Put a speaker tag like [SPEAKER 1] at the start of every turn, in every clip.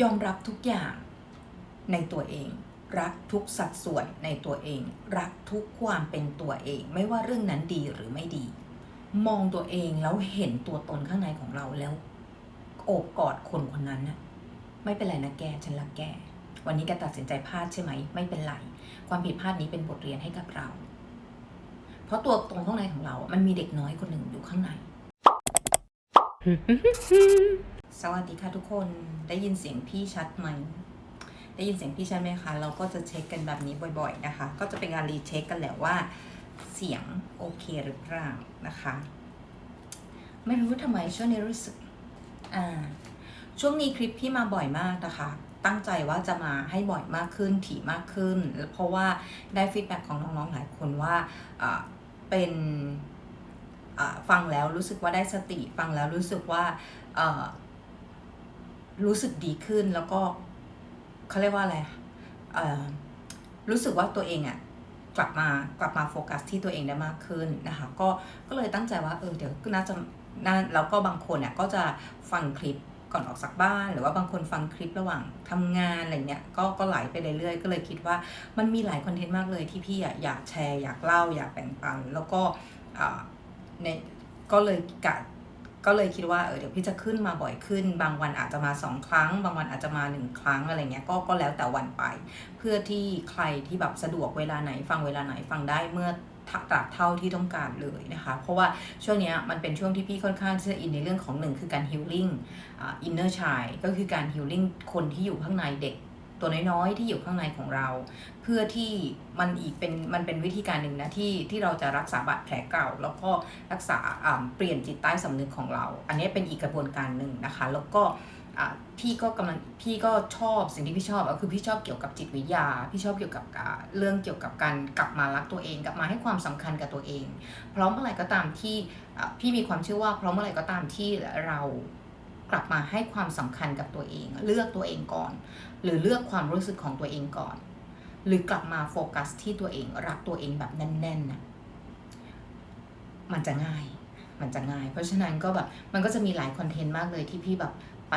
[SPEAKER 1] ยอมรับทุกอย่างในตัวเอง รักทุกสัดส่วนในตัวเอง รักทุกความเป็นตัวเอง ไม่ว่าเรื่องนั้นดีหรือไม่ดี มองตัวเองแล้วเห็นตัวตนข้างในของเราแล้วโอบกอดคนคนนั้นน่ะไม่เป็นไรนะแกฉันรักแกวันนี้แกตัดสินใจพลาดใช่ไหม ไม่เป็นไร ความผิดพลาดนี้เป็นบทเรียนให้กับเรา เพราะตัวตรงข้างในของเรา มันมีเด็กน้อยคนหนึ่งอยู่ข้างใน สวัสดีค่ะทุกคนได้ยินเสียงพี่ชัดไหม ได้ยินเสียงพี่ชัดไหมคะเราก็จะเช็คกันแบบนี้บ่อย ๆนะคะ ก็จะเป็นการรีเช็คกันแหละว่า เสียงโอเคหรือเปล่านะคะ ไม่รู้ทำไมช่วงนี้รู้สึกอ่าช่วงนี้คลิปพี่มาบ่อยมากนะคะ ตั้งใจว่าจะมาให้บ่อยมากขึ้นถี่มากขึ้น เพราะว่าได้ฟีดแบ็กของน้องๆหลายคนว่าเป็นฟังแล้วรู้สึกว่าได้สติฟังแล้วรู้สึกว่า รู้สึกดีขึ้นแล้วก็เขาเรียกว่าอะไรเอ่อรู้สึกว่าตัวเองอะกลับมากลับมาโฟกัสที่ตัวเองได้มากขึ้นนะคะ ก็ก็เลยตั้งใจว่าเออเดี๋ยวก็น่าจะน่าแล้วก็บางคนเนี่ยก็จะฟังคลิปก่อนออกจากบ้าน หรือว่าบางคนฟังคลิประหว่างทำงานอะไรเงี้ยก็ก็ไหลไปเรื่อยๆก็เลยคิดว่ามันมีหลายคอนเทนต์มากเลยที่พี่อะอยากแชร์อยากเล่าอยากแบ่งปัน แล้วก็อ่าในก็เลยกะ ก็เลยคิดว่าเออเดี๋ยวพี่จะขึ้นมาบ่อยขึ้น บางวันอาจจะมาสองครั้ง บางวันอาจจะมาหนึ่งครั้งอะไรเงี้ยก็ก็แล้วแต่วันไป เพื่อที่ใครที่แบบสะดวกเวลาไหนฟังเวลาไหนฟังได้เมื่อตราบเท่าที่ต้องการเลยนะคะ เพราะว่าช่วงนี้มันเป็นช่วงที่พี่ค่อนข้างจะอินในเรื่องของหนึ่งคือการฮิลลิ่งอินเนอร์ชายก็คือการฮิลลิ่งคนที่อยู่ข้างในเด็ก ตัวน้อยๆ ที่อยู่ข้างในของเรา เพื่อที่มันอีกเป็นมันเป็นวิธีการหนึ่งนะที่ที่เราจะรักษาบาดแผลเก่า แล้วก็รักษาเปลี่ยนจิตใต้สำนึกของเรา อันนี้เป็นอีกกระบวนการหนึ่งนะคะ แล้วก็พี่ก็กำลังพี่ก็ชอบสิ่งที่พี่ชอบก็คือพี่ชอบเกี่ยวกับจิตวิทยา พี่ชอบเกี่ยวกับเรื่องเกี่ยวกับการกลับมารักตัวเองกลับมาให้ความสำคัญกับตัวเอง เพราะเมื่อไหร่ก็ตามที่พี่มีความเชื่อว่าเพราะเมื่อไหร่ก็ตามที่เรากลับมาให้ความสำคัญกับตัวเอง เลือกตัวเองก่อน หรือเลือกความรู้สึกของตัวเองก่อน หรือกลับมาโฟกัสที่ตัวเองรักตัวเองแบบแน่นๆนะมันจะง่าย มันจะง่าย เพราะฉะนั้นก็แบบมันก็จะมีหลายคอนเทนต์มากเลยที่พี่แบบไป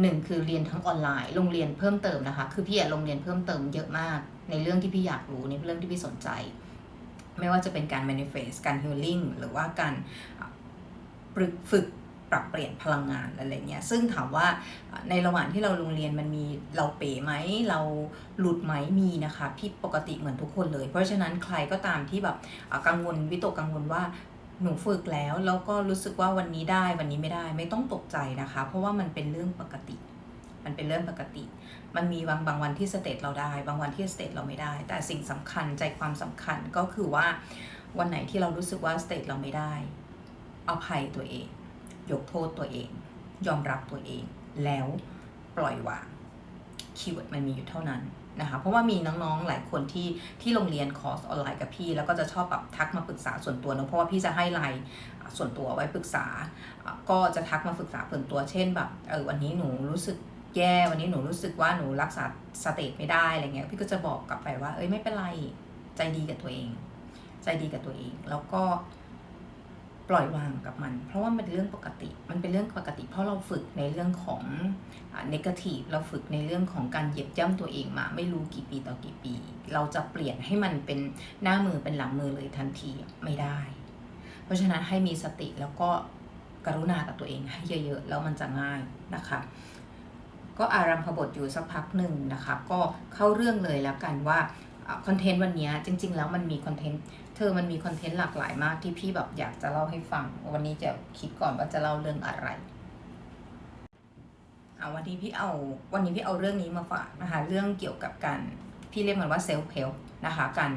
[SPEAKER 1] หนึ่งคือเรียนทั้งออนไลน์โรงเรียนเพิ่มเติมนะคะ คือพี่อะโรงเรียนเพิ่มเติมเยอะมาก ในเรื่องที่พี่อยากรู้ในเรื่องที่พี่สนใจ ไม่ว่าจะเป็นการ manifest การ healing หรือว่าการฝึก ปรับเปลี่ยนพลังงานอะไรเงี้ยซึ่งถามว่าในระหว่างที่เราโรงเรียนมันมีเราเป๋ไหมเราหลุดไหมมีนะคะพี่ปกติเหมือนทุกคนเลย เพราะฉะนั้นใครก็ตามที่แบบกังวลวิตกกังวลว่าหนูฝึกแล้วแล้วก็รู้สึกว่าวันนี้ได้วันนี้ไม่ได้ไม่ต้องตกใจนะคะ เพราะว่ามันเป็นเรื่องปกติ มันเป็นเรื่องปกติ มันมีบางบางวันที่สเตจเราได้ บางวันที่สเตจเราไม่ได้ แต่สิ่งสำคัญใจความสำคัญก็คือว่าวันไหนที่เรารู้สึกว่าสเตจเราไม่ได้เอาภัยตัวเอง ยกโทษตัวเอง ยอมรับตัวเอง แล้วปล่อยวางคีย์เวิร์ดมันมีอยู่เท่านั้นนะคะเพราะว่ามีน้องๆหลายคนที่ที่โรงเรียนคอร์สออนไลน์กับพี่ แล้วก็จะชอบแบบทักมาปรึกษาส่วนตัวเนอะเพราะว่าพี่จะให้ไลน์ส่วนตัวไว้ปรึกษา ก็จะทักมาปรึกษาส่วนตัวเช่นแบบเออวันนี้หนูรู้สึกแย่วันนี้หนูรู้สึกว่าหนูรักษาสเตจไม่ได้อะไรเงี้ยพี่ก็จะบอกกลับไปว่าเอ้ยไม่เป็นไรใจดีกับตัวเอง ใจดีกับตัวเอง แล้วก็ ปล่อยวางกับมัน เพราะว่ามันเป็นเรื่องปกติ มันเป็นเรื่องปกติ เพราะเราฝึกในเรื่องของเนกาทีฟเราฝึกในเรื่องของการเหยียบย่ำตัวเองมา ไม่รู้กี่ปีต่อกี่ปี เราจะเปลี่ยนให้มันเป็นหน้ามือเป็นหลังมือเลยทันทีไม่ได้ เพราะฉะนั้นให้มีสติแล้วก็กรุณากับตัวเองให้เยอะๆ แล้วมันจะง่ายนะคะก็อารัมพบทอยู่สักพักหนึ่งนะคะ ก็เข้าเรื่องเลยแล้วกันว่าคอนเทนต์วันนี้จริง ๆ แล้วมันมีคอนเทนต์ เธอมันมีคอนเทนต์หลากหลายมากที่พี่แบบอยากจะเล่าให้ฟัง วันนี้จะคิดก่อนว่าจะเล่าเรื่องอะไรเอาวันนี้พี่เอาวันนี้พี่เอาเรื่องนี้มาฝากนะคะเรื่องเกี่ยวกับการพี่เรียกมันว่าเซลฟ์เ l ลนะคะการ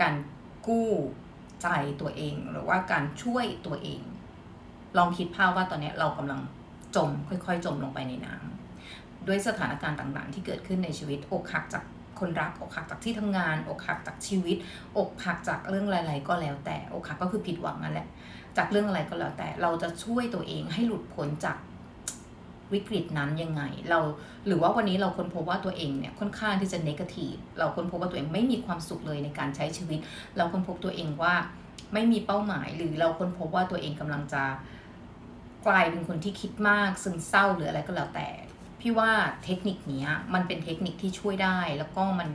[SPEAKER 1] การกู้ใจตัวเอง หรือว่าการช่วยตัวเอง ลองคิดภาพว่าตอนนี้เรากำลังจมค่อยๆ จมลงไปในน้ำด้วยสถานการณ์ต่างๆ ที่เกิดขึ้นในชีวิตอกหักจาก คนรักอกหักจากที่ทำงาน อกหักจากชีวิต อกหักจากเรื่องอะไรๆก็แล้วแต่อกหักก็คือผิดหวังนั่นแหละ จากเรื่องอะไรก็แล้วแต่เราจะช่วยตัวเองให้หลุดพ้นจากวิกฤตนั้นยังไง เราหรือว่าวันนี้เราค้นพบว่าตัวเองเนี่ยค่อนข้างที่จะเนกาทีฟเราค้นพบว่าตัวเองไม่มีความสุขเลยในการใช้ชีวิต เราค้นพบตัวเองว่าไม่มีเป้าหมาย หรือเราค้นพบว่าตัวเองกำลังจะกลายเป็นคนที่คิดมาก ซึมเศร้าหรืออะไรก็แล้วแต่ พี่ว่าเทคนิคนี้มันเป็นเทคนิคที่ช่วยได้แล้วก็มัน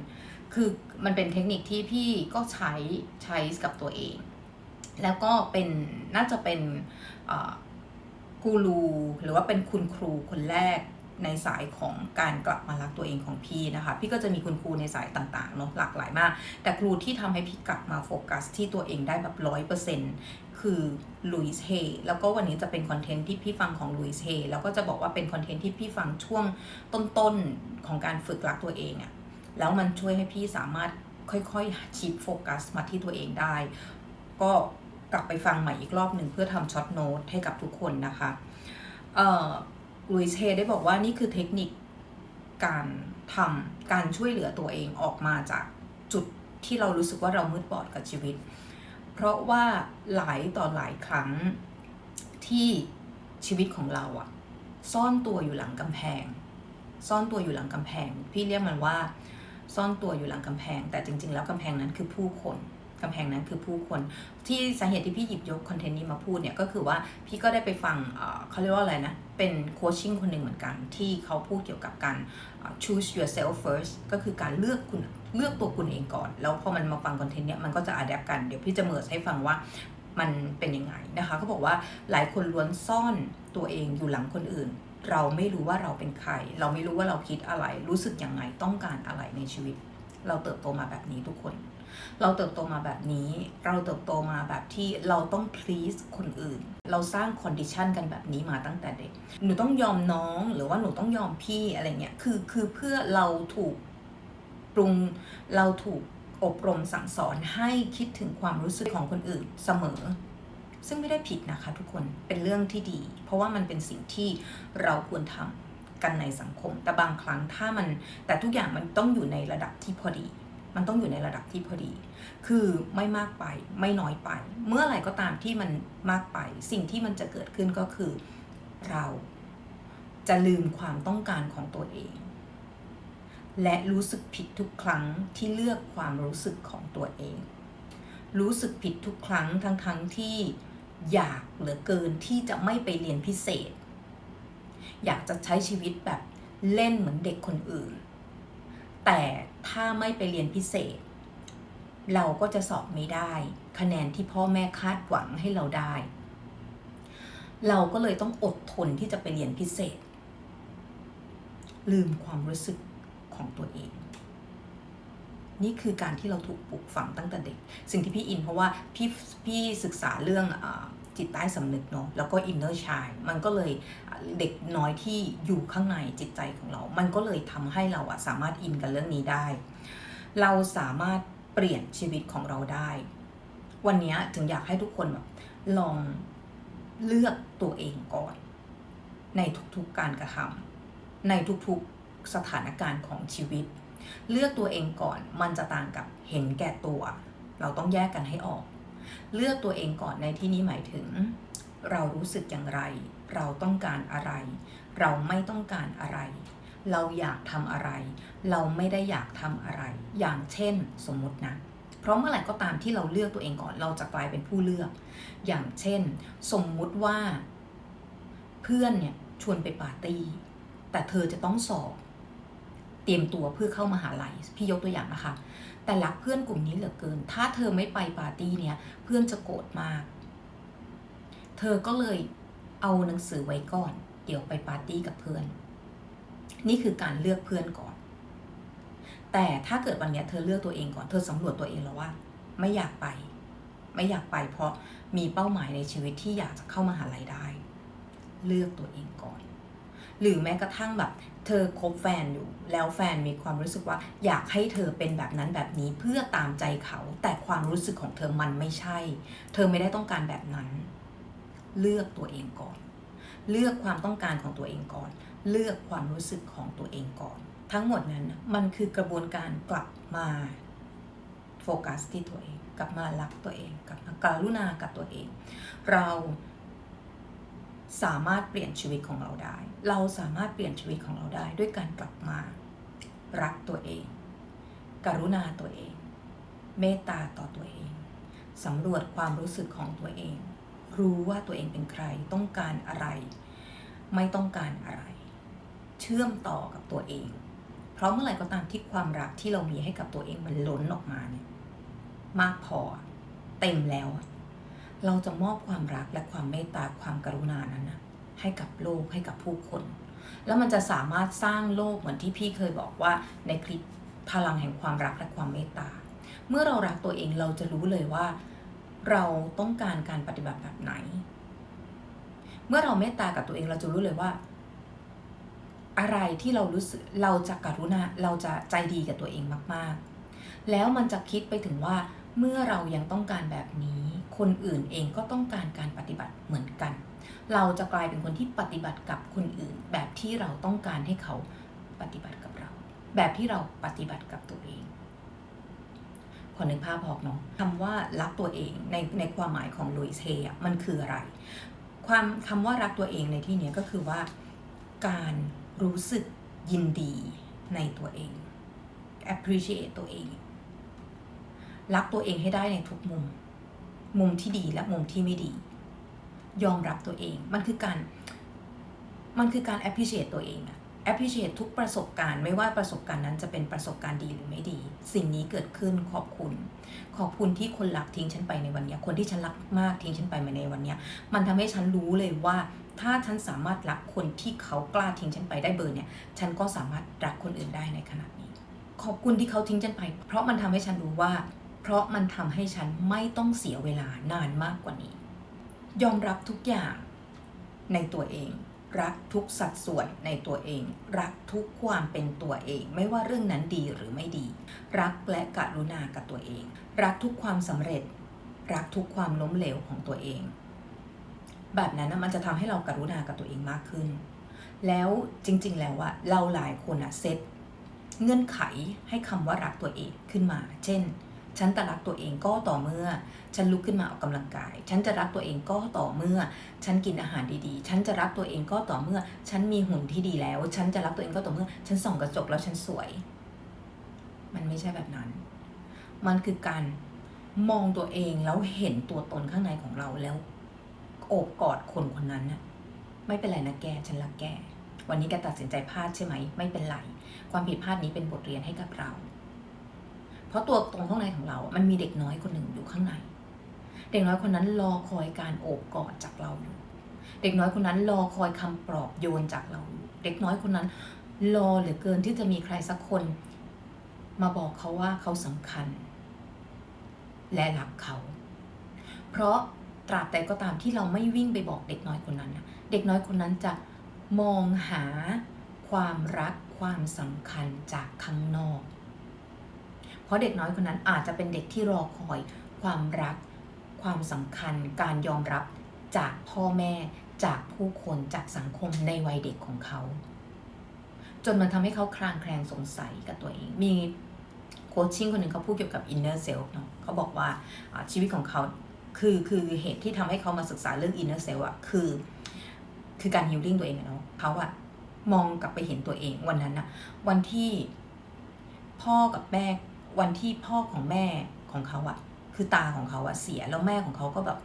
[SPEAKER 1] คือมันเป็นเทคนิคที่พี่ก็ใช้ใช้กับตัวเอง แล้วก็เป็นน่าจะเป็นกูรูหรือว่าเป็นคุณครูคนแรก ในสายของการกลับมารักตัวเองของพี่นะคะ พี่ก็จะมีคุณครูในสายต่างๆเนาะหลากหลายมาก แต่ครูที่ทำให้พี่กลับมาโฟกัสที่ตัวเองได้แบบร้อยเปอร์เซ็นต์คือลุยส์เฮแล้วก็วันนี้จะเป็นคอนเทนต์ที่พี่ฟังของลุยส์เฮแล้วก็จะบอกว่าเป็นคอนเทนต์ที่พี่ฟังช่วงต้นๆของการฝึกรักตัวเองอะแล้วมันช่วยให้พี่สามารถค่อยๆชิปโฟกัสมาที่ตัวเองได้ ก็กลับไปฟังใหม่อีกรอบหนึ่งเพื่อทำช็อตโน้ตให้กับทุกคนนะคะ เอ่อ ลุยเฮได้บอกว่านี่คือเทคนิคการทำการช่วยเหลือตัวเองออกมาจากจุดที่เรารู้สึกว่าเรามืดบอดกับชีวิต เพราะว่าหลายต่อหลายครั้งที่ชีวิตของเราอะซ่อนตัวอยู่หลังกำแพง ซ่อนตัวอยู่หลังกำแพง พี่เรียกมันว่า ซ่อนตัวอยู่หลังกำแพง แต่จริง ๆ แล้วกำแพงนั้นคือผู้คนกำแพงนั้นคือผู้คน ที่สาเหตุที่พี่หยิบยกคอนเทนต์นี้มาพูดเนี่ยก็คือว่าพี่ก็ได้ไปฟังเเขาเรียกว่าอะไรนะ เป็นโคชชิ่งคนหนึ่งเหมือนกัน ที่เขาพูดเกี่ยวกับการ choose yourself first ก็คือการเลือกคุณเลือกตัวคุณเองก่อน แล้วพอมันมาฟังคอนเทนต์เนี้ยมันก็จะ adapt กัน เดี๋ยวพี่จะเมิร์ให้ฟังว่ามันเป็นยังไงนะคะเขาบอกว่าหลายคนล้วนซ่อนตัวเองอยู่หลังคนอื่น เราไม่รู้ว่าเราเป็นใคร เราไม่รู้ว่าเราคิดอะไร รู้สึกยังไงต้องการอะไรในชีวิต เราเติบโตมาแบบนี้ทุกคน เราเติบโตมาแบบนี้ เราเติบโตมาแบบที่เราต้อง please คนอื่น เราสร้าง condition กันแบบนี้มาตั้งแต่เด็ก หนูต้องยอมน้องหรือว่าหนูต้องยอมพี่อะไรเงี้ย คือคือเพื่อเราถูกปรุงเราถูกอบรมสั่งสอนให้คิดถึงความรู้สึกของคนอื่นเสมอ ซึ่งไม่ได้ผิดนะคะทุกคน เป็นเรื่องที่ดี เพราะว่ามันเป็นสิ่งที่เราควรทำกันในสังคม แต่บางครั้งถ้ามัน แต่ทุกอย่างมันต้องอยู่ในระดับที่พอดี มันต้องอยู่ในระดับที่พอดี คือไม่มากไปไม่น้อยไป เมื่อไหร่ก็ตามที่มันมากไป สิ่งที่มันจะเกิดขึ้นก็คือเราจะลืมความต้องการของตัวเอง และรู้สึกผิดทุกครั้งที่เลือกความรู้สึกของตัวเอง รู้สึกผิดทุกครั้งทั้งๆทที่อยากเหลือเกินที่จะไม่ไปเรียนพิเศษ อยากจะใช้ชีวิตแบบเล่นเหมือนเด็กคนอื่น แต่ถ้าไม่ไปเรียนพิเศษ เราก็จะสอบไม่ได้ คะแนนที่พ่อแม่คาดหวังให้เราได้ เราก็เลยต้องอดทนที่จะไปเรียนพิเศษ ลืมความรู้สึกของตัวเอง นี่คือการที่เราถูกปลูกฝังตั้งแต่เด็ก สิ่งที่พี่อินเพราะว่าพี่พี่ศึกษาเรื่องอจิตใต้สำนึกเนาะแล้วก็อินเนอร์ชายมันก็เลย เด็กน้อยที่อยู่ข้างในจิตใจของเรา มันก็เลยทำให้เราอะสามารถอินกับเรื่องนี้ได้ เราสามารถเปลี่ยนชีวิตของเราได้ วันนี้ถึงอยากให้ทุกคนแบบลองเลือกตัวเองก่อน ในทุกๆการกระทำในทุกๆสถานการณ์ของชีวิต เลือกตัวเองก่อนมันจะต่างกับเห็นแก่ตัว เราต้องแยกกันให้ออก เลือกตัวเองก่อนในที่นี้หมายถึง เรารู้สึกอย่างไร เราต้องการอะไร เราไม่ต้องการอะไร เราอยากทำอะไร เราไม่ได้อยากทำอะไร อย่างเช่นสมมตินะเพราะเมื่อไหร่ก็ตามที่เราเลือกตัวเองก่อนเราจะกลายเป็นผู้เลือก อย่างเช่น สมมุติว่า เพื่อนเนี่ยชวนไปปาร์ตี้ แต่เธอจะต้องสอบเตรียมตัวเพื่อเข้ามาหาลัยพี่ยกตัวอย่างนะคะ แต่รักเพื่อนกลุ่มนี้เหลือเกิน ถ้าเธอไม่ไปปาร์ตี้เนี่ยเพื่อนจะโกรธมาก เธอก็เลย เอาหนังสือไว้ก่อน เดี๋ยวไปปาร์ตี้กับเพื่อน นี่คือการเลือกเพื่อนก่อน แต่ถ้าเกิดวันนี้เธอเลือกตัวเองก่อน เธอสำรวจตัวเองแล้วว่า ไม่อยากไป ไม่อยากไปเพราะมีเป้าหมายในชีวิตที่อยากจะเข้ามาหาลัยได้ เลือกตัวเองก่อน หรือแม้กระทั่งแบบ เธอคบแฟนอยู่ แล้วแฟนมีความรู้สึกว่า อยากให้เธอเป็นแบบนั้นแบบนี้เพื่อตามใจเขา แต่ความรู้สึกของเธอมันไม่ใช่ เธอไม่ได้ต้องการแบบนั้น เลือกตัวเองก่อน เลือกความต้องการของตัวเองก่อน เลือกความรู้สึกของตัวเองก่อน ทั้งหมดนั้นมันคือกระบวนการกลับมาโฟกัสที่ตัวเอง กลับมารักตัวเอง กลับมาการุณากับตัวเอง เราสามารถเปลี่ยนชีวิตของเราได้ เราสามารถเปลี่ยนชีวิตของเราได้ ด้วยการกลับมารักตัวเอง กรุณาตัวเอง เมตตาต่อตัวเอง สำรวจความรู้สึกของตัวเอง รู้ว่าตัวเองเป็นใครต้องการอะไร ไม่ต้องการอะไร เชื่อมต่อกับตัวเอง เพราะเมื่อไหร่ก็ตามที่ความรักที่เรามีให้กับตัวเองมันล้นออกมาเนี่ยมากพอเต็มแล้ว เราจะมอบความรักและความเมตตาความกรุณานั้นนะให้กับโลกให้กับผู้คน แล้วมันจะสามารถสร้างโลกเหมือนที่พี่เคยบอกว่าในคลิปพลังแห่งความรักและความเมตตา เมื่อเรารักตัวเองเราจะรู้เลยว่า เราต้องการการปฏิบัติแบบไหน เมื่อเราเมตตากับตัวเองเราจะรู้เลยว่า อะไรที่เรารู้สึกเราจะกรุณาเราจะใจดีกับตัวเองมาก ๆ แล้วมันจะคิดไปถึงว่าเมื่อเรายังต้องการแบบนี้ คนอื่นเองก็ต้องการการปฏิบัติเหมือนกัน เราจะกลายเป็นคนที่ปฏิบัติกับคนอื่น แบบที่เราต้องการให้เขาปฏิบัติกับเรา แบบที่เราปฏิบัติกับตัวเอง ขอนึกภาพออกเนาะคำว่ารักตัวเองในในความหมายของลุยเซอะมันคืออะไร ความคำว่ารักตัวเองในที่นี้ก็คือว่า การรู้สึกยินดีในตัวเอง appreciate ตัวเอง รักตัวเองให้ได้ในทุกมุม มุมที่ดีและมุมที่ไม่ดี ยอมรับตัวเอง มันคือการ มันคือการ appreciate ตัวเองอะ appreciate ทุกประสบการณ์ ไม่ว่าประสบการณ์นั้นจะเป็นประสบการณ์ดีหรือไม่ดี สิ่งนี้เกิดขึ้นขอบคุณ ขอบคุณที่คนรักทิ้งฉันไปในวันนี้ คนที่ฉันรักมากทิ้งฉันไปมาในวันนี้ มันทำให้ฉันรู้เลยว่า ถ้าฉันสามารถรักคนที่เขากล้าทิ้งฉันไปได้เบอร์เนี่ยฉันก็สามารถรักคนอื่นได้ในขณะนี้ ขอบคุณที่เขาทิ้งฉันไป เพราะมันทำให้ฉันรู้ว่า เพราะมันทำให้ฉันไม่ต้องเสียเวลานานมากกว่านี้ ยอมรับทุกอย่างในตัวเอง รักทุกสัดส่วนในตัวเอง รักทุกความเป็นตัวเอง ไม่ว่าเรื่องนั้นดีหรือไม่ดี รักและกรุณากับตัวเอง รักทุกความสำเร็จ รักทุกความล้มเหลวของตัวเอง แบบนั้นนะมันจะทำให้เรากรุณากับตัวเองมากขึ้น แล้วจริงๆ แล้วว่าเราหลายคนอะเซตเงื่อนไขให้คำว่ารักตัวเองขึ้นมา เช่น ฉันจะรักตัวเองก็ต่อเมื่อ ฉันลุกขึ้นมาออกกำลังกาย ฉันจะรักตัวเองก็ต่อเมื่อ ฉันกินอาหารดีๆ ฉันจะรักตัวเองก็ต่อเมื่อ ฉันมีหุ่นที่ดีแล้ว ฉันจะรักตัวเองก็ต่อเมื่อ ฉันส่องกระจกแล้วฉันสวย มันไม่ใช่แบบนั้น มันคือการมองตัวเองแล้วเห็นตัวตนข้างในของเราแล้วโอบกอดคนคนนั้นน่ะไม่เป็นไรนะแกฉันรักแกวันนี้แกตัดสินใจพลาดใช่ไหม ไม่เป็นไร ความผิดพลาดนี้เป็นบทเรียนให้กับเรา เพราะตัวตรงข้างในของเรา มันมีเด็กน้อยคนหนึ่งอยู่ข้างใน เด็กน้อยคนนั้นรอคอยการโอบกอดจากเราอยู่ เด็กน้อยคนนั้นรอคอยคำปลอบโยนจากเราอยู่ เด็กน้อยคนนั้น รอเหลือเกินที่จะมีใครสักคน มาบอกเขาว่าเขาสำคัญ และรักเขา เพราะตราบใดก็ตามที่เราไม่วิ่งไปบอกเด็กน้อยคนนั้นนะเด็กน้อยคนนั้นจะมองหาความรักความสำคัญจากข้างนอก เพราะเด็กน้อยคนนั้นอาจจะเป็นเด็กที่รอคอย ความรัก ความสำคัญ การยอมรับจากพ่อแม่ จากผู้คนจากสังคมในวัยเด็กของเขา จนมันทำให้เขาคลางแคลงสงสัยกับตัวเอง มีโคชชิ่งคนหนึ่งเขาพูดเกี่ยวกับ inner self เนาะเขาบอกว่าชีวิตของเขาคือคือเหตุที่ทำให้เขามาศึกษาเรื่อง inner self อะคือ คือการ healing ตัวเองเนาะเขาอะมองกลับไปเห็นตัวเองวันนั้นอะวันที่พ่อกับแม่ วันที่พ่อของแม่ของเขาอะคือตาของเขาอะเสียแล้วแม่ของเขาก็แบบ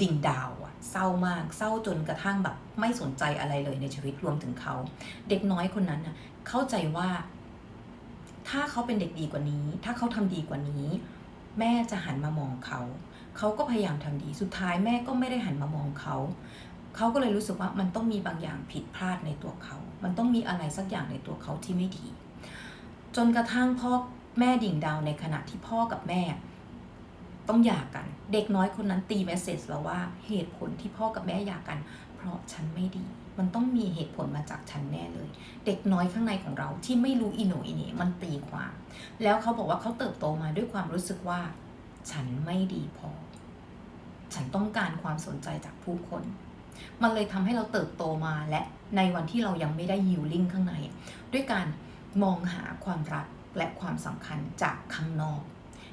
[SPEAKER 1] ดิ่งดาวอะเศร้ามากเศร้าจนกระทั่งแบบไม่สนใจอะไรเลยในชีวิตรวมถึงเขา เด็กน้อยคนนั้นอะเข้าใจว่า ถ้าเขาเป็นเด็กดีกว่านี้ ถ้าเขาทำดีกว่านี้ แม่จะหันมามองเขา เขาก็พยายามทำดีสุดท้ายแม่ก็ไม่ได้หันมามองเขาเขาก็เลยรู้สึกว่ามันต้องมีบางอย่างผิดพลาดในตัวเขา มันต้องมีอะไรสักอย่างในตัวเขาที่ไม่ดี จนกระทั่งพ่อ แม่ดิ่งดาวในขณะที่พ่อกับแม่ ต้องหย่ากัน เด็กน้อยคนนั้นตีเมสเซจแล้วว่าเหตุผลที่พ่อกับแม่หย่ากัน เพราะฉันไม่ดี มันต้องมีเหตุผลมาจากฉันแน่เลย เด็กน้อยข้างในของเราที่ไม่รู้อีโนอีเน่มันตีความ แล้วเขาบอกว่าเขาเติบโตมาด้วยความรู้สึกว่า ฉันไม่ดีพอ ฉันต้องการความสนใจจากผู้คน มันเลยทำให้เราเติบโตมาและในวันที่เรายังไม่ได้ยิวลิ่งข้างใน ด้วยการมองหาความรัก และความสำคัญจากข้างนอก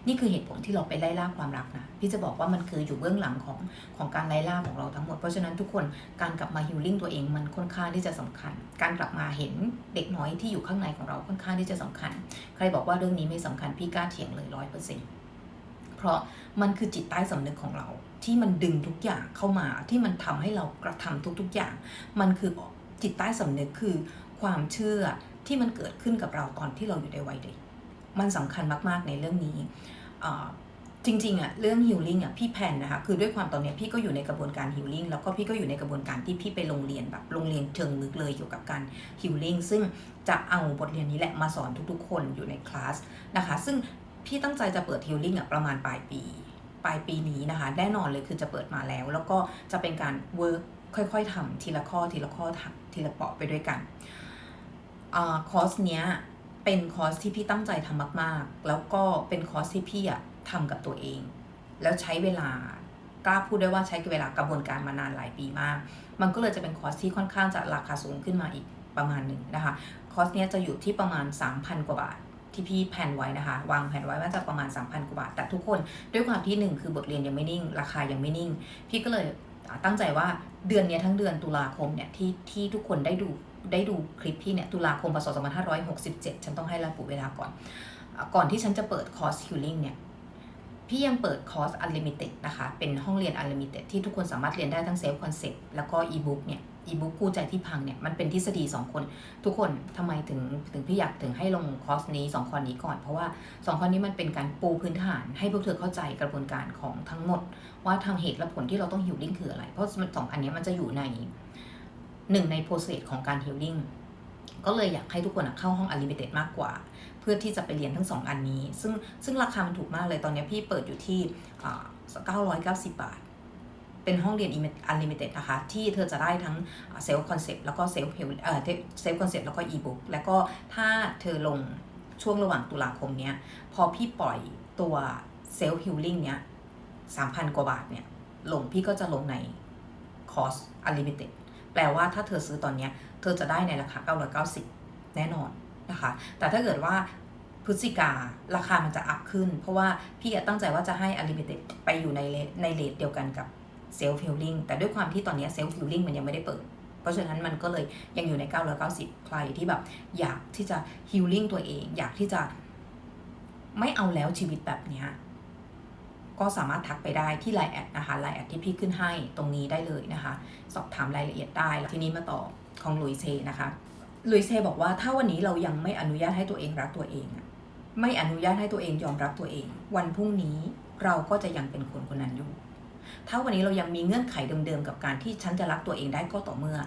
[SPEAKER 1] นี่คือเหตุผลที่เราไปไล่ล่าความรักนะพี่จะบอกว่ามันคืออยู่เบื้องหลังของของการไล่ล่าของเราทั้งหมด เพราะฉะนั้นทุกคนการกลับมาฮิลลิ่งตัวเองมันค่อนข้างที่จะสำคัญ การกลับมาเห็นเด็กน้อยที่อยู่ข้างในของเราค่อนข้างที่จะสำคัญ ใครบอกว่าเรื่องนี้ไม่สำคัญพี่กล้าเถียงเลยร้อยเปอร์เซ็นต์เพราะมันคือจิตใต้สำนึกของเรา ที่มันดึงทุกอย่างเข้ามาที่มันทำให้เรากระทำทุกๆอย่าง มันคือจิตใต้สำนึกคือคความเชื่อ ที่มันเกิดขึ้นกับเราตอนที่เราอยู่ในวัยเด็ก มันสำคัญมากๆในเรื่องนี้จริงๆอะเรื่องฮิลลิ่งอะพี่แพนนะคะคือด้วยความตอนนี้พี่ก็อยู่ในกระบวนการฮิลลิ่งแล้วก็พี่ก็อยู่ในกระบวนการที่พี่ไปโรงเรียนแบบโรงเรียนเชิงลึกเลยเกี่ยวกับการฮิลลิ่งซึ่งจะเอาบทเรียนนี้แหละมาสอนทุกๆ คนอยู่ในคลาสนะคะซึ่งพี่ตั้งใจจะเปิดฮิลลิ่งอะประมาณปลายปีปลายปีนี้นะคะแน่นอนเลยคือจะเปิดมาแล้ว แล้วก็จะเป็นการเวิร์กค่อยๆทำทีละข้อทีละข้อทำทีละเปาะไปด้วยกัน คอร์สเนี้ยเป็นคอร์สที่พี่ตั้งใจทำมาก ๆ แล้วก็เป็นคอร์สที่พี่อะทำกับตัวเอง แล้วใช้เวลากล้าพูดได้ว่าใช้เวลากระบวนการมานานหลายปีมาก มันก็เลยจะเป็นคอร์สที่ค่อนข้างจะราคาสูงขึ้นมาอีกประมาณหนึ่งนะคะ คอร์สเนี้ยจะอยู่ที่ประมาณ 3,000 กว่าบาทที่พี่แผนไว้นะคะ วางแผนไว้ว่าจะประมาณ 3,000 กว่าบาท แต่ทุกคนด้วยความที่หนึ่งคือบทเรียนยังไม่นิ่ง ราคายังไม่นิ่ง พี่ก็เลย ตั้งใจว่าเดือนนี้ทั้งเดือนตุลาคมเนี่ยที่ที่ทุกคนได้ดูได้ดูคลิปพี่เนี่ยตุลาคมพศ2567 ฉันต้องให้ระบุเวลาก่อน ก่อนที่ฉันจะเปิดคอร์สฮิลลิ่งเนี่ยพี่ยังเปิดคอร์ส Unlimited นะคะ เป็นห้องเรียน Unlimited ที่ทุกคนสามารถเรียนได้ทั้งเซฟคอนเซ็ปต์แล้วก็อีบุ๊กเนี่ย อีบุ๊กกู้ใจที่พังเนี่ยมันเป็นทฤษฎี 2 คน ทุกคนทำไมถึงถึงพี่อยากถึงให้ลงคอร์สนี้ 2 คอร์สนี้ก่อน เพราะว่า 2 คอร์สนี้มันเป็นการปูพื้นฐาน ให้พวกเธอเข้าใจกระบวนการของทั้งหมด ว่าทางเหตุและผลที่เราต้องฮิลลิ่งคืออะไร เพราะมันสองอันนี้มันจะอยู่ในหนึ่งในโปรเซสของการฮิลลิ่งก็เลยอยากให้ทุกคนเข้าห้อง Unlimited มากกว่า เพื่อที่จะไปเรียนทั้ง 2 อันนี้ ซึ่งซึ่งราคามันถูกมากเลยตอนนี้พี่เปิดอยู่ที่อ่า990 บาท เป็นห้องเรียน Unlimited นะคะ ที่เธอจะได้ทั้งเซลฟ์คอนเซปต์แล้วก็เซลฟ์เอ่อเซลฟ์คอนเซปต์แล้วก็อีบุ๊กแล้วก็ถ้าเธอลงช่วงระหว่างตุลาคมเนี้ย พอพี่ปล่อยตัวเซลฟ์ฮิลลิ่งเนี้ย3,000กว่าบาทเนี่ยลงพี่ก็จะลงในคอร์ส Unlimited แปลว่าถ้าเธอซื้อตอนเนี้ยเธอจะได้ในราคา 990 แน่นอนนะคะ แต่ถ้าเกิดว่าพฤศจิการาคามันจะอัพขึ้น เพราะว่าพี่ตั้งใจว่าจะให้ Unlimited ไปอยู่ในในเลทเดียวกันกับ Self Healing แต่ด้วยความที่ตอนนี้ย Self Healing มันยังไม่ได้เปิด เพราะฉะนั้นมันก็เลยยังอยู่ใน 990 ใครที่แบบอยากที่จะ healing ตัวเอง อยากที่จะไม่เอาแล้วชีวิตแบบนี้ก็สามารถทักไปได้ที่ไลน์แอดนะคะไลน์แอดที่พี่ขึ้นให้ตรงนี้ได้เลยนะคะ สอบถามรายละเอียดได้ทีนี้มาต่อของลุยเซนะคะลุยเซบอกว่าถ้าวันนี้เรายังไม่อนุญาตให้ตัวเองรักตัวเองไม่อนุญาตให้ตัวเองยอมรับตัวเอง วันพรุ่งนี้เราก็จะยังเป็นคนคนนั้นอยู่ ถ้าวันนี้เรายังมีเงื่อนไขเดิมๆกับการที่ฉันจะรักตัวเองได้ก็ต่อเมื่อ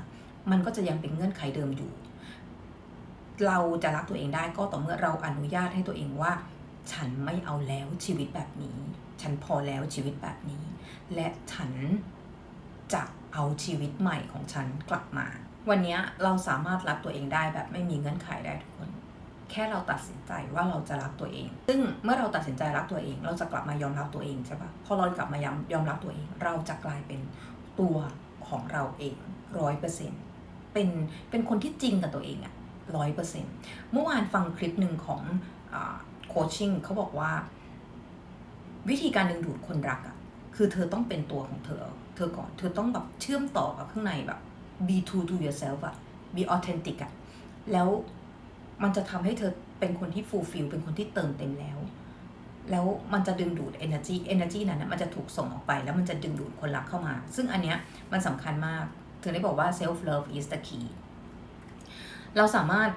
[SPEAKER 1] มันก็จะยังเป็นเงื่อนไขเดิมอยู่ เราจะรักตัวเองได้ก็ต่อเมื่อเราอนุญาตให้ตัวเองว่า ฉันไม่เอาแล้วชีวิตแบบนี้ ฉันพอแล้วชีวิตแบบนี้ และฉันจะเอาชีวิตใหม่ของฉันกลับมา วันนี้เราสามารถรักตัวเองได้แบบไม่มีเงื่อนไขได้ทุกคน แค่เราตัดสินใจว่าเราจะรักตัวเอง ซึ่งเมื่อเราตัดสินใจรักตัวเอง เราจะกลับมายอมรับตัวเองใช่ปะพอเรากลับมายอมยอมรับตัวเอง เราจะกลายเป็นตัวของเราเองร้อยเปอร์เซ็นต์เป็นเป็นคนที่จริงกับตัวเองอะร้อยเปอร์เซ็นต์เมื่อวานฟังคลิปหนึ่งของโคชชิ่งเขาบอกว่า วิธีการดึงดูดคนรักอะคือเธอต้องเป็นตัวของเธอ เธอก่อนเธอต้องแบบเชื่อมต่อกับข้างในแบบ be true to yourself อะ be authentic อะแล้ว มันจะทำให้เธอเป็นคนที่ fulfill เป็นคนที่เติมเต็มแล้ว แล้วมันจะดึงดูด energy energy นั้นนะมันจะถูกส่งออกไป แล้วมันจะดึงดูดคนรักเข้ามา ซึ่งอันเนี้ยมันสำคัญมากถึงได้บอกว่า self love is the key เราสามารถ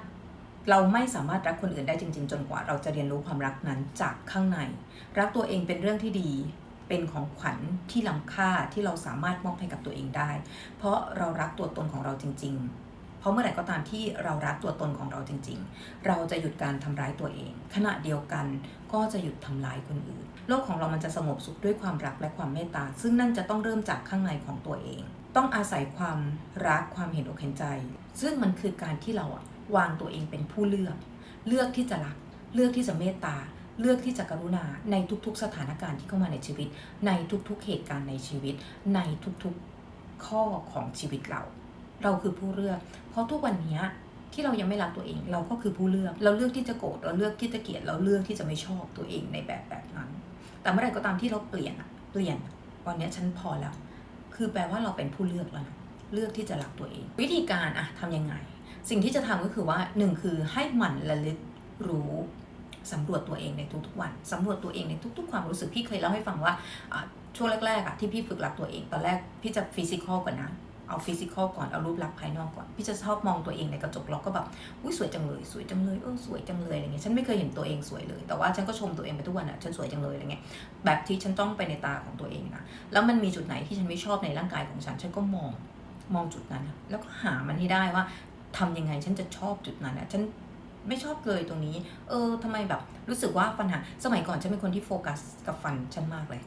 [SPEAKER 1] เราไม่สามารถรักคนอื่นได้จริง ๆ จนกว่าเราจะเรียนรู้ความรักนั้นจากข้างใน รักตัวเองเป็นเรื่องที่ดีเป็นของขวัญที่ล้ำค่าที่เราสามารถมอบให้กับตัวเองได้ เพราะเรารักตัวตนของเราจริง ๆ เพราะเมื่อไหร่ก็ตามที่เรารักตัวตนของเราจริง ๆ เราจะหยุดการทำร้ายตัวเอง ขณะเดียวกันก็จะหยุดทำร้ายคนอื่น โลกของเรามันจะสงบสุขด้วยความรักและความเมตตา ซึ่งนั่นจะต้องเริ่มจากข้างในของตัวเอง ต้องอาศัยความรักความเห็นอกเห็นใจ ซึ่งมันคือการที่เราอะวางตัวเองเป็นผู้เลือก เลือกที่จะรัก เลือกที่จะเมตตาเลือกที่จะกรุณาในทุกๆ สถานการณ์ที่เข้ามาในชีวิต ในทุกๆ เหตุการณ์ในชีวิต ในทุกๆข้อของชีวิตเรา เราคือผู้เลือก เพราะทุกวันนี้ที่เรายังไม่รักตัวเอง เราก็คือผู้เลือก เราเลือกที่จะโกรธเราเลือกที่จะเกลียดเราเลือกที่จะไม่ชอบตัวเองในแบบแบบนั้น แต่เมื่อไหร่ก็ตามที่เราเปลี่ยนอะเปลี่ยนวันนี้ฉันพอแล้ว คือแปลว่าเราเป็นผู้เลือกแล้วนะเลือกที่จะรักตัวเอง วิธีการอะทำยังไง สิ่งที่จะทำก็คือว่าหนึ่งคือให้หมั่นระลึกรู้สำรวจตัวเองในทุกๆวันสำรวจตัวเองในทุก ๆ ความรู้สึกพี่เคยเล่าให้ฟังว่าช่วงแรกๆอะที่พี่ฝึกรักตัวเอง ตอนแรกพี่จะฟิสิกอลก่อนนะ เอาฟิสิกอลก่อน เอารูปลักษณ์ภายนอกก่อน พี่จะชอบมองตัวเองในกระจกแล้วก็แบบอุ้ยสวยจังเลย สวยจังเลยเออสวยจังเลยอะไรเงี้ยฉันไม่เคยเห็นตัวเองสวยเลย แต่ว่าฉันก็ชมตัวเองไปทุกวันอะฉันสวยจังเลยอะไรเงี้ยแบบที่ฉันต้องไปในตาของตัวเองนะแล้วมันมีจุดไหนที่ฉันไม่ชอบในร่างกายของฉัน ฉันก็มองมองจุดนั้นแล้วก็หามันให้ได้ว่าทำยังไงฉันจะชอบจุดนั้นอะฉันไม่ชอบเลยตรงนี้ เออทำไมแบบ รู้สึกว่าปัญหา สมัยก่อนฉันเป็นคนที่โฟกัสกับฟันฉันมากเลย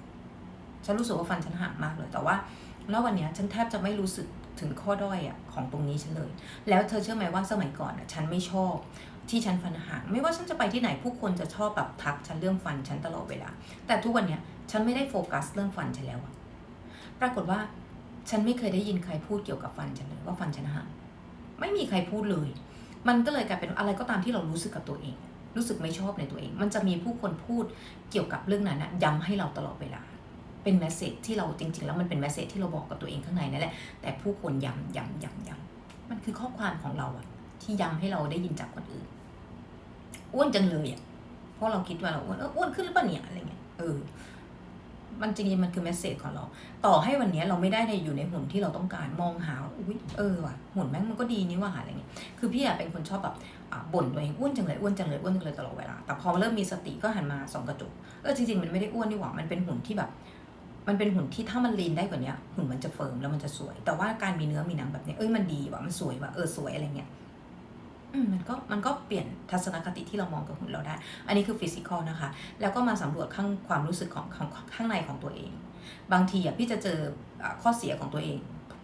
[SPEAKER 1] ฉันรู้สึกว่าฟันฉันหักมากเลย แต่ว่า แล้ววันเนี้ยฉันแทบจะไม่รู้สึกถึงข้อด้อยอะของตรงนี้ฉันเลย แล้วเธอเชื่อไหมว่าสมัยก่อนอะฉันไม่ชอบที่ฉันฟันหักไม่ว่าฉันจะไปที่ไหนผู้คนจะชอบแบบทักฉันเรื่องฟันฉันตลอดเวลา แต่ทุกวันเนี้ยฉันไม่ได้โฟกัสเรื่องฟันฉันแล้วอะปรากฏว่าฉันไม่เคยได้ยินใครพูดเกี่ยวกับฟันฉันเลยว่าฟันฉันหักไม่มีใครพูดเลย มันก็เลยกลายเป็นอะไรก็ตามที่เรารู้สึกกับตัวเอง รู้สึกไม่ชอบในตัวเอง มันจะมีผู้คนพูดเกี่ยวกับเรื่องนั้นนะย้ำให้เราตลอดเวลา เป็นแมสเซจที่เราจริง ๆ แล้วมันเป็นแมสเซจที่เราบอกกับตัวเองข้างในนั่นแหละแต่ผู้คนย้ำย้ำย้ำย้ำมันคือข้อความของเราอะที่ย้ำให้เราได้ยินจากคนอื่น อ้วนจังเลยอะเพราะเราคิดว่าเราอ้วนเอออ้วนขึ้นหรือเปล่าเนี่ยอะไรเงี้ยเออมันจริงๆมันคือแมสเซจของเรา ต่อให้วันนี้เราไม่ได้อยู่ในหุ่นที่เราต้องการมองหาอุ้ยเออว่ะหุ่นแม่งมันก็ดีนี่ว่าอะไรเงี้ยคือพี่อะเป็นคนชอบแบบบ่นตัวเองอ้วนจังเลยอ้วนจังเลยอ้วนจังเลยตลอดเวลาแต่พอเริ่มมีสติก็หันมาส่องกระจกเออจริงๆมันไม่ได้อ้วนนี่หว่ามันเป็นหุ่นที่แบบ มันเป็นหุ่นที่ถ้ามันลีนได้กว่านี้หุ่นมันจะเฟิร์มแล้วมันจะสวย แต่ว่าการมีเนื้อมีหนังแบบนี้เอ้ยมันดีว่ะมันสวยว่ะเออสวยอะไรเงี้ยมันก็มันก็เปลี่ยนทัศนคติที่เรามองกับหุ่นเราได้ อันนี้คือฟิสิกอลนะคะ แล้วก็มาสำรวจข้างความรู้สึกของของข้างในของตัวเอง บางทีอะพี่จะเจอข้อเสียของตัวเอง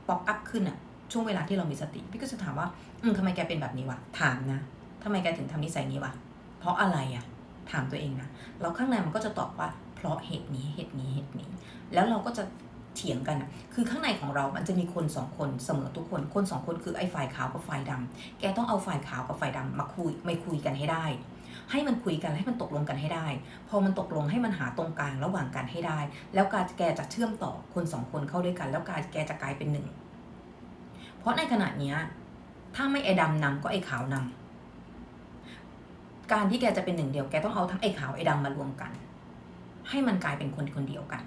[SPEAKER 1] ป๊อปอัพขึ้นอะช่วงเวลาที่เรามีสติ พี่ก็จะถามว่า อืมทำไมแกเป็นแบบนี้วะ ถามนะทำไมแกถึงทำนิสัยนี้วะ เพราะอะไรอะ ถามตัวเองนะ แล้วข้างในมันก็จะตอบว่า เพราะเหตุนี้เหตุนี้เหตุนี้ แล้วเราก็จะเถียงกันอะคือข้างในของเรามันจะมีคนสองคนเสมอทุกคน คนสองคนคือไอ้ฝ่ายขาวกับฝ่ายดำแกต้องเอาฝ่ายขาวกับฝ่ายดำมาคุยไม่คุยกันให้ได้ ให้มันคุยกันให้มันตกลงกันให้ได้ พอมันตกลงให้มันหาตรงกลางระหว่างกันให้ได้ แล้วการแกจะเชื่อมต่อคนสองคนเข้าด้วยกัน แล้วการแกจะกลายเป็นหนึ่ง เพราะในขณะเนี้ยถ้าไม่ไอ้ดำนำก็ไอ้ขาวนำการที่แกจะเป็นหนึ่งเดียวแกต้องเอาทั้งไอ้ขาวไอ้ดำมารวมกัน ให้มันกลายเป็นคนคนเดียวกัน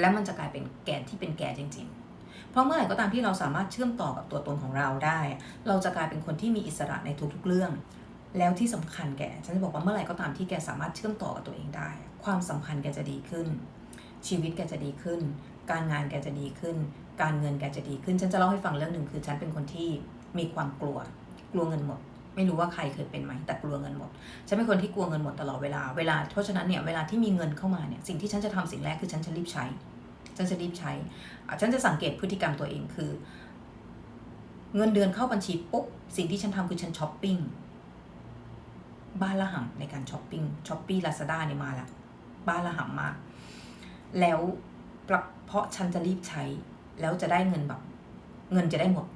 [SPEAKER 1] แล้วมันจะกลายเป็นแกนที่เป็นแกจริง ๆ เพราะเมื่อไหร่ก็ตามที่เราสามารถเชื่อมต่อกับตัวตนของเราได้ เราจะกลายเป็นคนที่มีอิสระในทุกๆเรื่อง แล้วที่สำคัญแกฉันจะบอกว่าเมื่อไหร่ก็ตามที่แกสามารถเชื่อมต่อกับตัวเองได้ ความสัมพันธ์แกจะดีขึ้น ชีวิตแกจะดีขึ้น การงานแกจะดีขึ้น การเงินแกจะดีขึ้น ฉันจะเล่าให้ฟังเรื่องหนึ่งคือฉันเป็นคนที่มีความกลัว กลัวเงินหมด ไม่รู้ว่าใครเคยเป็นไหมแต่กลัวเงินหมด ฉันเป็นคนที่กลัวเงินหมดตลอดเวลา เวลา เพราะฉะนั้นเนี่ยเวลาที่มีเงินเข้ามาเนี่ยสิ่งที่ฉันจะทำสิ่งแรกคือฉันจะรีบใช้ ฉันจะรีบใช้ ฉันจะสังเกตพฤติกรรมตัวเองคือ เงินเดือนเข้าบัญชีปุ๊บสิ่งที่ฉันทำคือฉันช้อปปิ้งบ้านละห่ำในการช้อปปิ้งช้อปปี้ลาซาด้าเนี่ยมาละบ้านละห่ำมาก แล้วเพราะฉันจะรีบใช้ แล้วจะได้เงินแบบ เงินจะได้หมด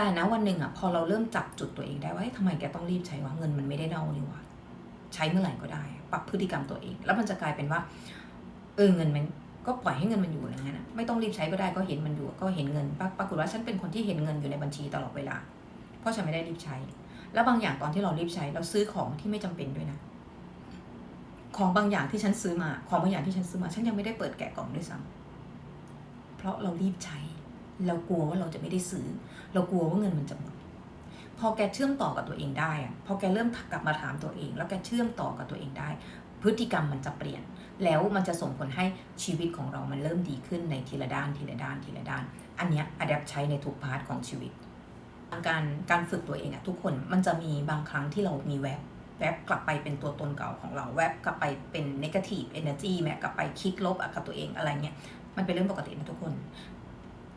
[SPEAKER 1] แต่นะวันหนึ่งอะพอเราเริ่มจับจุดตัวเองได้ว่าเฮ้ยทำไมแกต้องรีบใช้วะเงินมันไม่ได้เน่านี่วะใช้เมื่อไหร่ก็ได้ ปรับพฤติกรรมตัวเอง แล้วมันจะกลายเป็นว่า เออเงินมันก็ปล่อยให้เงินมันอยู่อย่างนั้นนะไม่ต้องรีบใช้ก็ได้ก็เห็นมันอยู่ก็เห็นเงินปรากฏว่าฉันเป็นคนที่เห็นเงินอยู่ในบัญชีตลอดเวลา เพราะฉันไม่ได้รีบใช้ แล้วบางอย่างตอนที่เรารีบใช้เราซื้อของที่ไม่จำเป็นด้วยนะของบางอย่างที่ฉันซื้อมา ของบางอย่างที่ฉันซื้อมา ฉันยังไม่ได้เปิดแกะกล่องด้วยซ้ำเพราะเรารีบใช้ เรากลัวว่าเราจะไม่ได้ซื้อ เรากลัวว่าเงินมันจะหมดพอแกเชื่อมต่อกับตัวเองได้อะพอแกเริ่มกลับมาถามตัวเอง แล้วแกเชื่อมต่อกับตัวเองได้ พฤติกรรมมันจะเปลี่ยน แล้วมันจะส่งผลให้ชีวิตของเรามันเริ่มดีขึ้นในทีละด้านทีละด้านทีละด้าน อันเนี้ยอัดแอปใช้ในทุกพาร์ทของชีวิต การการฝึกตัวเองอะทุกคนมันจะมีบางครั้งที่เรามีแวบแวบกลับไปเป็นตัวตนเก่าของเรา แวบกลับไปเป็น negative energy แม้กลับไปคิดลบกับตัวเองอะไรเงี้ย มันเป็นเรื่องปกตินะทุกคน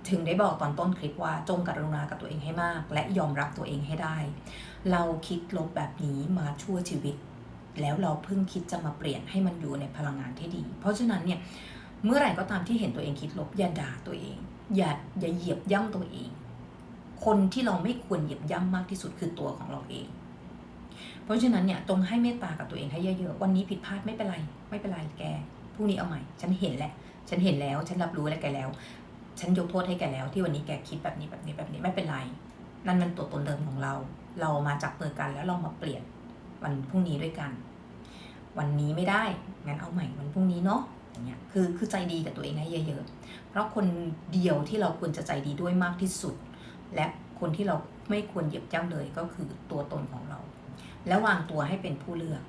[SPEAKER 1] ถึงได้บอกตอนต้นคลิปว่าจงกรุณากับตัวเองให้มาก และยอมรับตัวเองให้ได้ เราคิดลบแบบนี้มาชั่วชีวิต แล้วเราเพิ่งคิดจะมาเปลี่ยนให้มันอยู่ในพลังงานที่ดี เพราะฉะนั้นเนี่ยเมื่อไหร่ก็ตามที่เห็นตัวเองคิดลบอย่าด่าตัวเอง อย่าอย่าเหยียบย่ำตัวเอง คนที่เราไม่ควรเหยียบย่ำมากที่สุดคือตัวของเราเอง เพราะฉะนั้นเนี่ยตรงให้เมตตากับตัวเองให้เยอะๆวันนี้ผิดพลาดไม่เป็นไร ไม่เป็นไรแกพรุ่งนี้เอาใหม่ ฉันเห็นแหละ ฉันเห็นแล้ว ฉันรับรู้แล้วแกแล้ว ฉันยกโทษให้แกแล้ว ที่วันนี้แกคิดแบบนี้แบบนี้แบบนี้ไม่เป็นไร นั่นมันตัวตนเดิมของเรา เรามาจับมือกันแล้วเรามาเปลี่ยนวันพรุ่งนี้ด้วยกัน วันนี้ไม่ได้งั้นเอาใหม่วันพรุ่งนี้เนาะอย่างเงี้ยคือคือใจดีกับตัวเองให้เยอะๆ เพราะคนเดียวที่เราควรจะใจดีด้วยมากที่สุด และคนที่เราไม่ควรเหยียบย่ำเลยก็คือตัวตนของเรา แล้ววางตัวให้เป็นผู้เลือก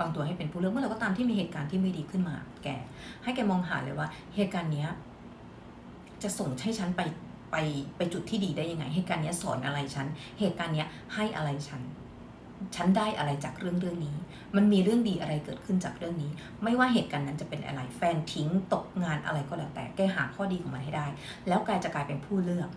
[SPEAKER 1] วางตัวให้เป็นผู้เลือกเมื่อไหร่ก็ตามที่มีเหตุการณ์ที่ไม่ดีขึ้นมา แก ให้แกมองหาเลยว่าเหตุการณ์เนี้ย จะส่งให้ฉันไปไปไปจุดที่ดีได้ยังไง เหตุการณ์นี้สอนอะไรฉัน เหตุการณ์นี้ให้อะไรฉัน ฉันได้อะไรจากเรื่องเรื่องนี้ มันมีเรื่องดีอะไรเกิดขึ้นจากเรื่องนี้ ไม่ว่าเหตุการณ์นั้นจะเป็นอะไร แฟนทิ้ง ตกงานอะไรก็แล้วแต่ แกหาข้อดีของมันให้ได้ แล้วกายจะกลายเป็นผู้เลือก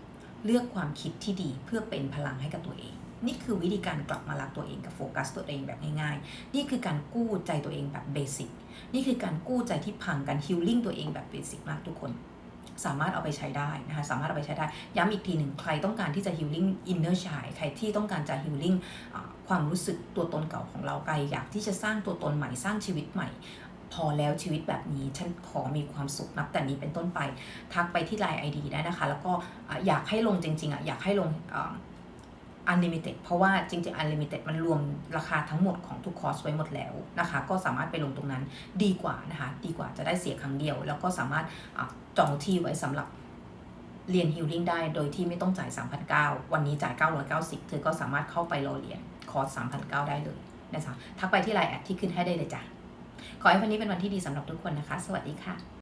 [SPEAKER 1] เลือกความคิดที่ดีเพื่อเป็นพลังให้กับตัวเอง นี่คือวิธีการกลับมารักตัวเองกับโฟกัสตัวเองแบบง่ายๆ นี่คือการกู้ใจตัวเองแบบเบสิก นี่คือการกู้ใจที่พังการฮิลลิ่งตัวเองแบบเบสิกมากทุกคน สามารถเอาไปใช้ได้นะคะสามารถเอาไปใช้ได้ ย้ำอีกทีหนึ่งใครต้องการที่จะฮิลลิ่งอินเนอร์ชายใครที่ต้องการจะฮิลลิ่งความรู้สึกตัวตนเก่าของเราใครอยากที่จะสร้างตัวตนใหม่สร้างชีวิตใหม่ พอแล้วชีวิตแบบนี้ฉันขอมีความสุขนับแต่นี้เป็นต้นไป ทักไปที่ Line ID ได้นะคะ แล้วก็อยากให้ลงจริงๆอะอยากให้ลง อันลิมิเต็ดเพราะว่าจริงๆ Unlimited มันรวมราคาทั้งหมดของทุกคอร์สไว้หมดแล้วนะคะ ก็สามารถไปลงตรงนั้นดีกว่านะคะ ดีกว่าจะได้เสียครั้งเดียว แล้วก็สามารถอจองที่ไว้สำหรับเรียนฮิลลิ่งได้โดยที่ไม่ต้องจ่าย 3,900 วันนี้จ่าย 990 เธอก็สามารถเข้าไปรอเรียนคอร์ส 3,900 ได้เลยนะคะทักไปที่ไลน์แอดที่ขึ้นให้ได้เลยจ้ะขอให้วันนี้เป็นวันที่ดีสำหรับทุกคนนะคะ สวัสดีค่ะ